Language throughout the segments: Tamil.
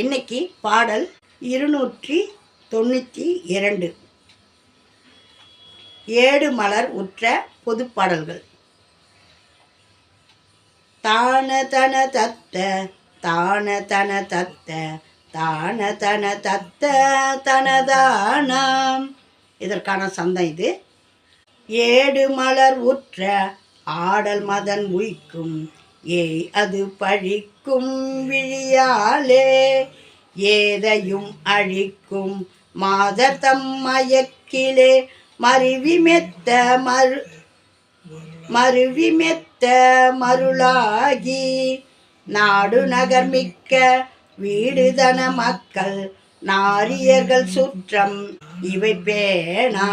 இன்னைக்கு பாடல் இருநூற்றி தொண்ணூற்றி இரண்டு. ஏடு மலர் உற்ற பொது பாடல்கள். தான தன தத்த தான தன தத்த தான தன தத்த தனதானாம். இதற்கான சந்தம் இது. ஏடு மலர் உற்ற ஆடல் மதன் உய்க்கும் ஏய் அது பழிக்கும். விழியாலே ஏதையும் அழிக்கும் மாதத்தம் மயக்கிலே மருவி மெத்த மறு மருவி மெத்த மருளாகி நாடு நகர் மிக்க வீடுதன மக்கள் நாரியர்கள் சுற்றம் இவை பேணா.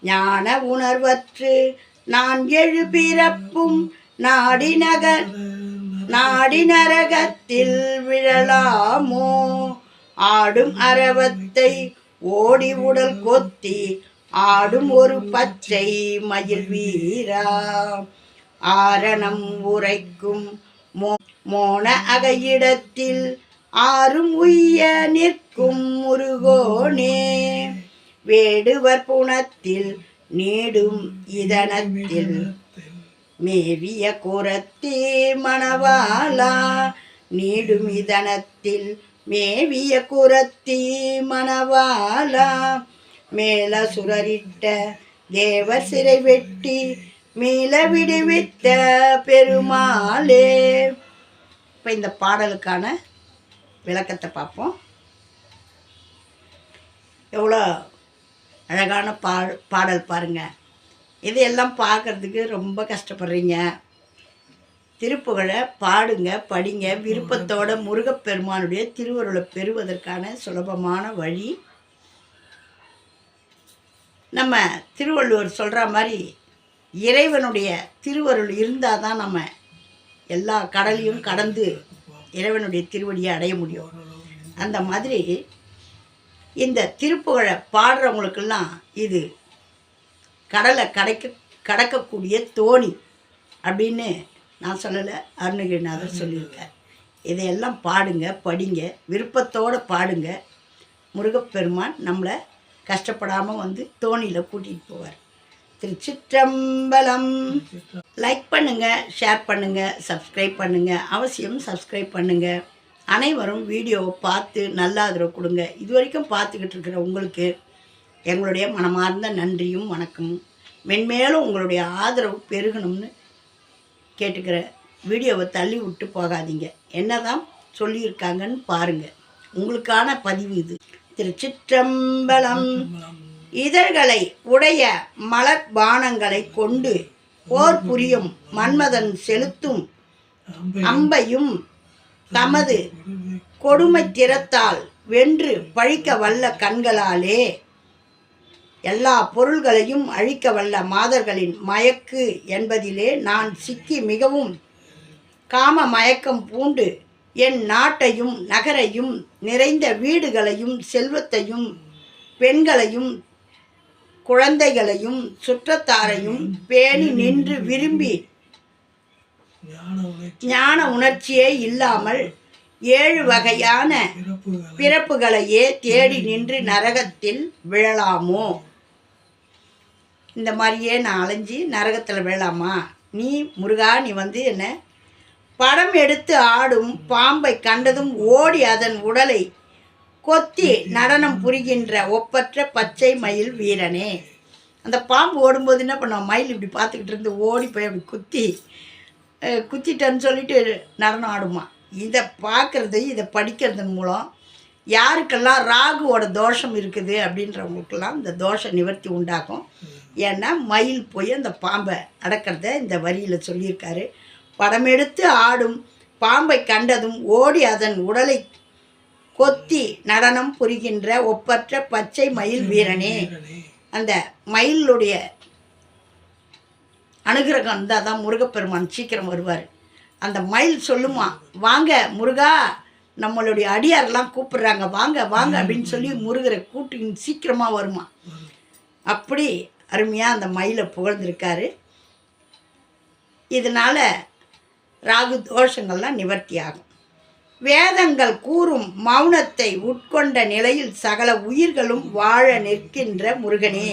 ஞான உணர்வற்று நான் எழு பிறப்பும் நாடி நகர் நாடி நரகத்தில் விழலாமோ? ஆடும் அரவத்தை ஓடி உடல் கொத்தி ஆடும் ஒரு பச்சை மயில் வீரா. ஆரணம் உரைக்கும் மோ மோன அகையிடத்தில் ஆறும் உய்ய நிற்கும் முருகோனே. வேடுவர் புணத்தில் நீடும் இதனத்தில் மேவிய குரத்தே மணவாளா நீடுமிதனத்தில் மேவிய குரத்தி மணவாளா. மேல சுரரிட்ட தேவர் சிறை வெட்டி மீள விடுவித்த பெருமாளே. இப்போ இந்த பாடலுக்கான விளக்கத்தை பார்ப்போம். எவ்வளோ அழகான பா பாடல் பாருங்கள் இதையெல்லாம் பார்க்கறதுக்கு ரொம்ப கஷ்டப்படுறீங்க. திருப்புகழை பாடுங்க படிங்க. விருப்பத்தோட முருகப்பெருமானுடைய திருவருளை பெறுவதற்கான சுலபமான வழி. நம்ம திருவள்ளுவர் சொல்கிற மாதிரி இறைவனுடைய திருவருள் இருந்தால் தான் நம்ம எல்லா கடலையும் கடந்து இறைவனுடைய திருவடியை அடைய முடியும். அந்த மாதிரி இந்த திருப்புகழை பாடுறவங்களுக்கெல்லாம் இது கடலை கடைக்க கடக்கக்கூடிய தோணி அப்படின்னு நான் சொல்லலை அருணகிரிநாதர் சொல்லியிருக்கார். இதையெல்லாம் பாடுங்க படிங்க விருப்பத்தோடு பாடுங்க. முருகப்பெருமான் நம்மளை கஷ்டப்படாமல் வந்து தோணியில் கூட்டிகிட்டு போவார். திருச்சிற்றம்பலம். லைக் பண்ணுங்கள் ஷேர் பண்ணுங்கள் சப்ஸ்கிரைப் பண்ணுங்கள் அவசியம் சப்ஸ்கிரைப் பண்ணுங்கள் அனைவரும் வீடியோவை பார்த்து நல்ல ஆதரவு கொடுங்க. இது வரைக்கும் பார்த்துக்கிட்டு இருக்கிற உங்களுக்கு எங்களுடைய மனமார்ந்த நன்றியும் வணக்கமும். மென்மேலும் உங்களுடைய ஆதரவு பெருகணும்னு கேட்டுக்கிற வீடியோவை தள்ளி விட்டு போகாதீங்க. என்னதான் சொல்லியிருக்காங்கன்னு பாருங்கள் உங்களுக்கான பதிவு இது. திருச்சிற்றம்பலம். இதழ்களை உடைய மலர் பானங்களை கொண்டு போர் புரியும் மன்மதன் செலுத்தும் அம்பையும் தமது கொடுமை திறத்தால் வென்று பழிக்க வல்ல கண்களாலே எல்லா பொருள்களையும் அழிக்க வல்ல மாதர்களின் மயக்கு என்பதிலே நான் சிக்கி மிகவும் காம மயக்கம் பூண்டு என் நாட்டையும் நகரையும் நிறைந்த வீடுகளையும் செல்வத்தையும் பெண்களையும் குழந்தைகளையும் சுற்றத்தாரையும் பேணி நின்று விரும்பி ஞான உணர்ச்சியே இல்லாமல் ஏழு வகையான பிறப்புகளையே தேடி நின்று நரகத்தில் விழலாமோ? இந்த மாதிரியே நான் அலைஞ்சி நரகத்தில் விழலாமா? நீ முருகா நீ வந்து என்ன? படம் எடுத்து ஆடும் பாம்பை கண்டதும் ஓடி அதன் உடலை கொத்தி நடனம் புரிகின்ற ஒப்பற்ற பச்சை மயில் வீரனே. அந்த பாம்பு ஓடும்போது என்ன பண்ணுவோம் மயில் இப்படி பார்த்துக்கிட்டு இருந்து ஓடி போய் அப்படி குத்தி குத்திட்டேன்னு சொல்லிட்டு நடனம் ஆடுமா? இதை பார்க்குறது இதை படிக்கிறதன் மூலம் யாருக்கெல்லாம் ராகுவோட தோஷம் இருக்குது அப்படின்றவங்களுக்கெல்லாம் இந்த தோஷ நிவர்த்தி உண்டாகும். ஏன்னா மயில் போய் அந்த பாம்பை அடக்கிறத இந்த வரியில் சொல்லியிருக்காரு. படம் எடுத்து ஆடும் பாம்பை கண்டதும் ஓடி அதன் உடலை கொத்தி நடனம் புரிகின்ற ஒப்பற்ற பச்சை மயில் வீரனே. அந்த மயிலுடைய அனுகிரகம் இருந்தால் தான் முருகப்பெருமான் சீக்கிரம் வருவார். அந்த மயில் சொல்லுமா வாங்க முருகா நம்மளுடைய அடியாரெல்லாம் கூப்பிடுறாங்க வாங்க வாங்க அப்படின்னு சொல்லி முருகரை கூட்டி சீக்கிரமாக வருமா. அப்படி அருமையாக அந்த மயிலை புகழ்ந்திருக்காரு. இதனால் ராகு தோஷங்கள்லாம் நிவர்த்தி ஆகும். வேதங்கள் கூறும் மௌனத்தை உட்கொண்ட நிலையில் சகல உயிர்களும் வாழ நிற்கின்ற முருகனே.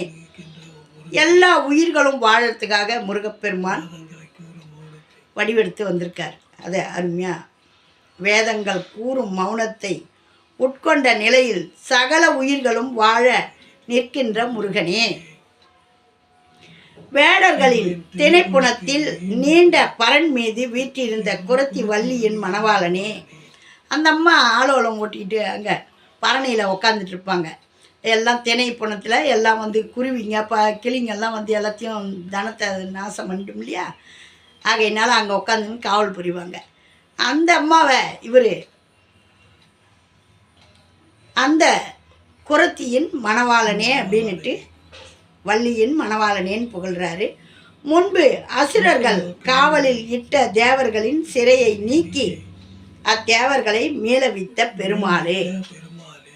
எல்லா உயிர்களும் வாழறதுக்காக முருகப்பெருமான் வடிவெடுத்து வந்திருக்கார். அதை அருமையாக வேதங்கள் கூறும் மௌனத்தை உட்கொண்ட நிலையில் சகல உயிர்களும் வாழ நிற்கின்ற முருகனே. வேடர்களின் திணைப்புணத்தில் நீண்ட பரன் மீது வீற்றிருந்த குரத்தி வள்ளியின் மணவாளனே அந்த அம்மா ஆலோலம் ஓட்டிக்கிட்டு அங்கே பரணியில் உட்காந்துட்டு இருப்பாங்க. எல்லாம் திணைப்புணத்தில் எல்லாம் வந்து குருவிங்க ப கிளிங்கெல்லாம் வந்து எல்லாத்தையும் தனத்தை நாசம் பண்ணிட்டோம் இல்லையா? ஆகையினால அங்கே உட்காந்துன்னு காவல் புரிவாங்க. அந்த அம்மாவை இவர் அந்த குரத்தியின் மணவாளனே அப்படின்னுட்டு வள்ளியின் மணவாளனேன்னு புகழ்கிறாரு முன்பு அசுரர்கள் காவலில் இட்ட தேவர்களின் சிறையை நீக்கி அத்தேவர்களை மீளவித்த பெருமாளே.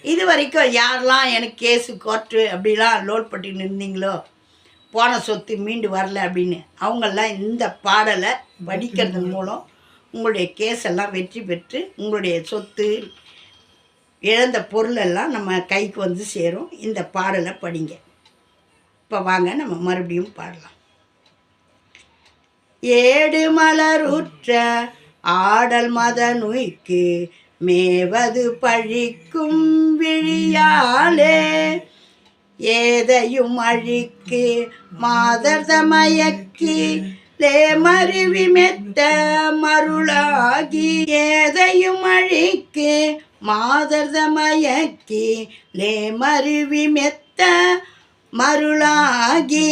இது வரைக்கும் யாரெல்லாம் எனக்கு கேஸு கோர்ட்டு அப்படிலாம் லோட் பண்ணிட்டு இருந்தீங்களோ போன சொத்து மீண்டு வரல அப்படின்னு அவங்கெல்லாம் இந்த பாடலை படிக்கிறது மூலம் உங்களுடைய கேஸ் எல்லாம் வெற்றி பெற்று உங்களுடைய சொத்து இழந்த பொருளெல்லாம் நம்ம கைக்கு வந்து சேரும். இந்த பாடலை படிங்க. இப்போ வாங்க நம்ம மறுபடியும் பாடலாம். ஏடு மலருற்ற ஆடல் மத நோய்க்கு மேவது பழிக்கும் விழியாலே ஏதையும் அழிக்கு மாதர் தமயக்கி தேமருவி மெத்த மருளாகி ஏதையும் அழிக்கு மாதர்தமயக்கி தமயக்கி மெத்த மருளாகி.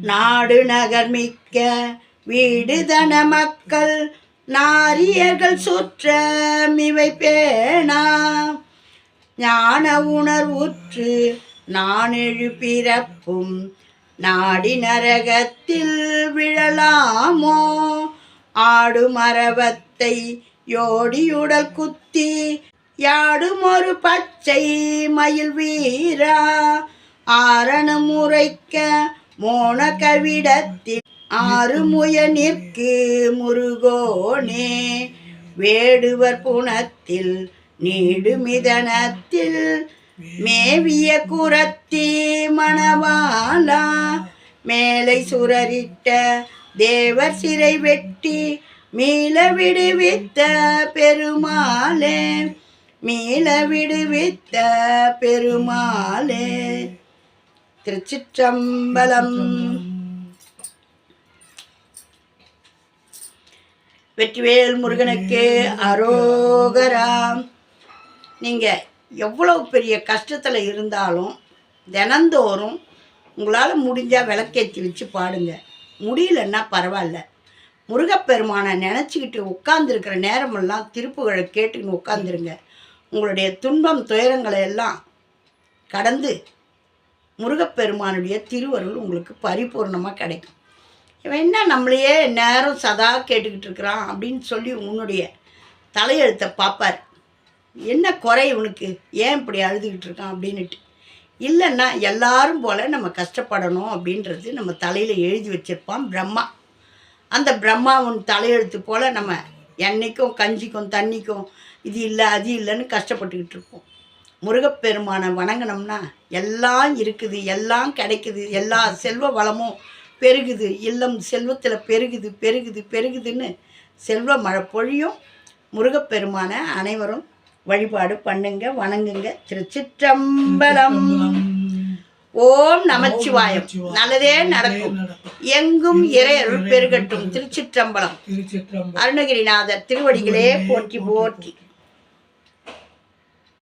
நாடு நகர் மிக்க வீடு தன மக்கள் நாரியர்கள் சுற்ற மிவை பேணா. ஞான உணர்வுற்று நான் பிறப்பும் நாடி நரகத்தில் விழலாமோ? ஆடு மரவத்தை யோடியுடல் குத்தி யாடும் ஒரு பச்சை மயில் வீரா? ஆரணு முறைக்க மோன கவிடத்தில் ஆறுமுய நிற்கு முருகோனே. வேடுவர் புணத்தில் நீடுமிதனத்தில் மேவிய குரத்தி மணவாலா மேலை சுரரிட்ட தேவர் சிறை வெட்டி மீள விடுவித்த பெருமாளே மீள விடுவித்த பெருமாளே. திருச்சிற்றம்பலம். வெற்றிவேல் முருகனுக்கு அரோகரா. நீங்கள் எவ்வளோ பெரிய கஷ்டத்தில் இருந்தாலும் தினந்தோறும் உங்களால் முடிஞ்சால் விளக்கேற்றி வச்சு பாடுங்க. முடியலன்னா பரவாயில்ல. முருகப்பெருமானை நினச்சிக்கிட்டு உட்காந்துருக்கிற நேரமெல்லாம் திருப்புகளை கேட்டுக்கின்னு உட்காந்துருங்க உங்களுடைய துன்பம் துயரங்களை எல்லாம் கடந்து முருகப்பெருமானுடைய திருவருள் உங்களுக்கு பரிபூர்ணமாக கிடைக்கும். இவன் என்ன நம்மளையே நேரம் சதா கேட்டுக்கிட்டு இருக்கிறான் அப்படின்னு சொல்லி உன்னுடைய தலையெழுத்தை பார்ப்பார். என்ன குறை இவனுக்கு ஏன் இப்படி அழுதுகிட்டு இருக்கான் அப்படின்னுட்டு. இல்லைன்னா எல்லாரும் போல் நம்ம கஷ்டப்படணும் அப்படின்றது நம்ம தலையில் எழுதி வச்சிருப்பான் பிரம்மா. அந்த பிரம்மாவின் தலையெழுத்து போல் நம்ம எண்ணெய்க்கும் கஞ்சிக்கும் தண்ணிக்கும் இது இல்லை அது இல்லைன்னு கஷ்டப்பட்டுக்கிட்டு இருப்போம். முருகப்பெருமானை வணங்கினோம்னா எல்லாம் இருக்குது எல்லாம் கிடைக்குது எல்லா செல்வ வளமும் பெருகுது இல்லம் செல்வத்தில் பெருகுது பெருகுது பெருகுதுன்னு செல்வ மழை பொழியும் முருகப்பெருமானை அனைவரும் வழிபாடு பண்ணுங்க வணங்குங்க. திருச்சிற்றம்பலம். ஓம் நமச்சிவாயம். நல்லதே நடக்கும். எங்கும் இறையருள் பெருகட்டும். திருச்சிற்றம்பலம். அருணகிரிநாதர் திருவடிகளே போற்றி போற்றி.